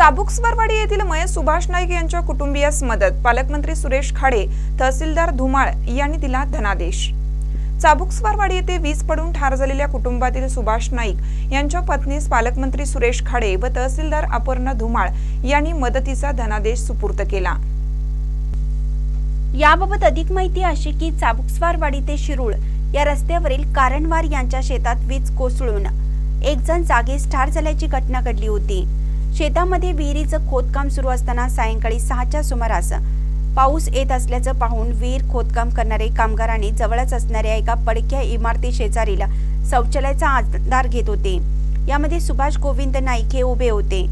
चाबुकस्वरवाडी येथील मयत सुभाष नाईक यांच्या कुटुंबियास मदत. पालकमंत्री सुरेश खाडे तहसीलदार धुमाळ यांनी दिला धनादेश. चाबुकस्वरवाडी येथे वीज पडून ठार झालेल्या कुटुंबातील सुभाष नाईक यांच्या पत्नीस पालकमंत्री सुरेश खाडे व तहसीलदार अपर्णा धुमाळ यांनी मदतीचा धनादेश सुपूर्त केला. याबाबत अधिक माहिती अशी की चाबुकस्वारवाडी ते शिरूळ या रस्त्यावरील कारणवार यांच्या शेतात वीज कोसळून एक जण जागीच ठार झाल्याची घटना घडली होती. शेतामध्ये विहिरीचं खोदकाम सुरू असताना सायंकाळी सहाच्या सुमारास पाऊस येत असल्याचं पाहून विहीर खोदकाम करणारे कामगारांनी जवळच असणाऱ्या एका पडक्या इमारती शेजारील शौचालयाचा आधार घेत होते. यामध्ये सुभाष गोविंद नाईक हे उभे होते.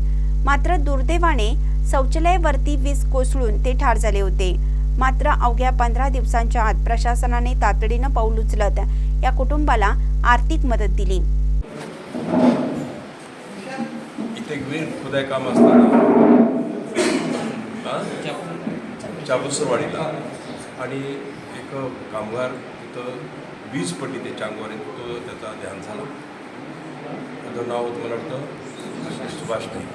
मात्र दुर्दैवाने शौचालयावरती वीज कोसळून ते ठार झाले होते. मात्र अवघ्या पंधरा दिवसांच्या आत प्रशासनाने तातडीनं पाऊल उचलत या कुटुंबाला आर्थिक मदत दिली. मी खुदाय काम असताना. हा? चाबुसरवाडीला आणि एक कामगार तिथं वीज पडली त्याच्या अंगावर तो त्याचा ध्यान झाला. त्याचं नाव होतं मला वाटतं सुभाष नाही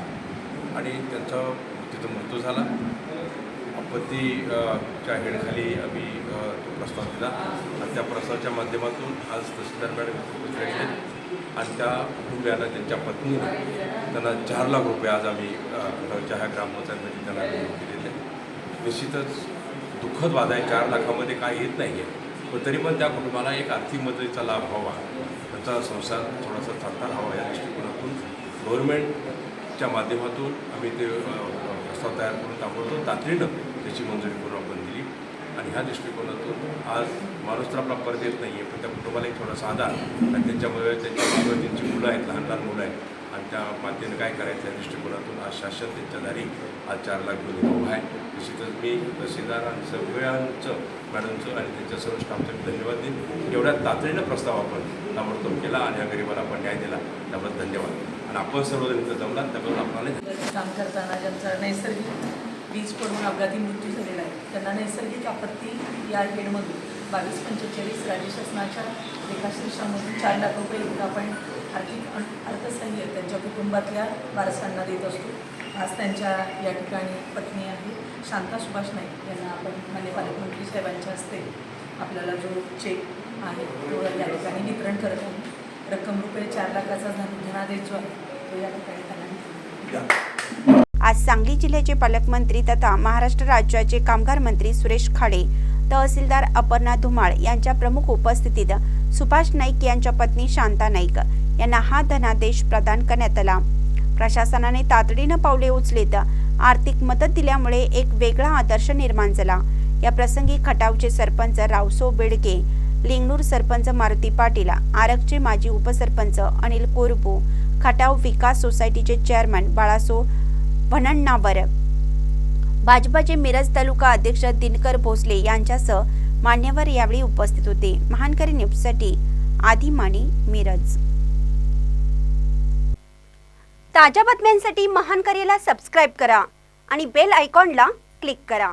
आणि त्यांचा तिथं मृत्यू झाला. आपत्तीच्या हेडखाली आम्ही तो प्रस्ताव दिला. आणि त्या प्रस्तावाच्या माध्यमातून आज तहसीलदार मॅडम आणि त्या कुटुंबियांना त्यांच्या पत्नीने त्यांना चार लाख रुपये आज आम्ही अ, ह्या ग्रामपंचायतमध्ये त्यांना नियुक्ती दिलेले निश्चितच दुःखद वाद आहे. चार लाखामध्ये काय येत नाही आहे. पण तरी पण त्या कुटुंबाला एक आर्थिक मदतीचा लाभ व्हावा. त्यांचा संसार थोडासा चालता राहावा या दृष्टिकोनातून गव्हर्नमेंटच्या माध्यमातून आम्ही ते प्रस्ताव तयार करून दाखवतो. तातडीनं त्याची मंजुरी करून आपण दिली. आणि ह्या दृष्टिकोनातून आज माणूस तर आपला परत येत नाही आहे पण त्या कुटुंबाला एक थोडासा आधार. आणि त्यांच्यामुळे त्यांच्या मागं त्यांची मुलं आहेत लहान लहान मुलं आहेत. आणि त्या मातेनं काय करायचं या दृष्टिकोनातून? आज शासन त्यांच्या दारी आज चार लाख घेऊन उभा आहे. निश्चितच मी तहसीलदार आणि सगळ्यांचं मॅडमचं आणि त्यांच्या सर्व स्टाफचं मी धन्यवाद देईन. एवढ्या तातडीनं प्रस्ताव आपण ताबडतोब केला आणि या गरिबाला आपण न्याय दिला. त्याबद्दल धन्यवाद. आणि आपण सर्वजण इथं जमला त्याबद्दल आपल्याला काम करताना ज्यांचा नैसर्गिक वीज पडून अपघाती मृत्यू झालेला आहे. त्यांना नैसर्गिक आपत्ती या हेडमधून बावीस पंचेचाळीस राज्य शासनाच्या लेखाशीर्षामधून चार लाख रुपये इतकं आपण आर्थिक अर्थसहाय्य त्यांच्या कुटुंबातल्या वारसांना देत असतो. आज त्यांच्या या ठिकाणी पत्नी आहे शांता सुभाष नाईक. यांना आपण मान्य पालकमंत्री साहेबांच्या हस्ते आपल्याला जो चेक आहे तो या ठिकाणी वितरण करत आहे रक्कम रुपये चार लाखाचा धन धनादेश जो आहे तो या ठिकाणी त्यांना वितरण आज सांगली जिल्ह्याचे पालकमंत्री तथा महाराष्ट्र राज्याचे कामगार मंत्री सुरेश खाडे तहसीलदार अपर्णा धुमाळ यांच्या प्रमुख उपस्थितीत सुभाष नाईक यांच्या पत्नी शांता नाईक यांना हा धनादेश प्रदान करण्यात आला. प्रशासनाने तातडीनं पावले उचलीत. आर्थिक मदत दिल्यामुळे एक वेगळा आदर्श निर्माण झाला. या प्रसंगी खटावचे सरपंच रावसो बेडके लिंगणूर सरपंच मारुती पाटील आरगचे माजी उपसरपंच अनिल कोरबू खटाव विकास सोसायटीचे चेअरमन बाळासो भणण्णावर भाजपाचे मिरज तालुका अध्यक्ष दिनकर भोसले यांच्यासह मान्यवर यावेळी उपस्थित होते. महानकरी न्यूजसाठी आधी माने मिरज. ताज्या बातम्यांसाठी महानकरीला सबस्क्राईब करा आणि बेल आयकॉनला क्लिक करा.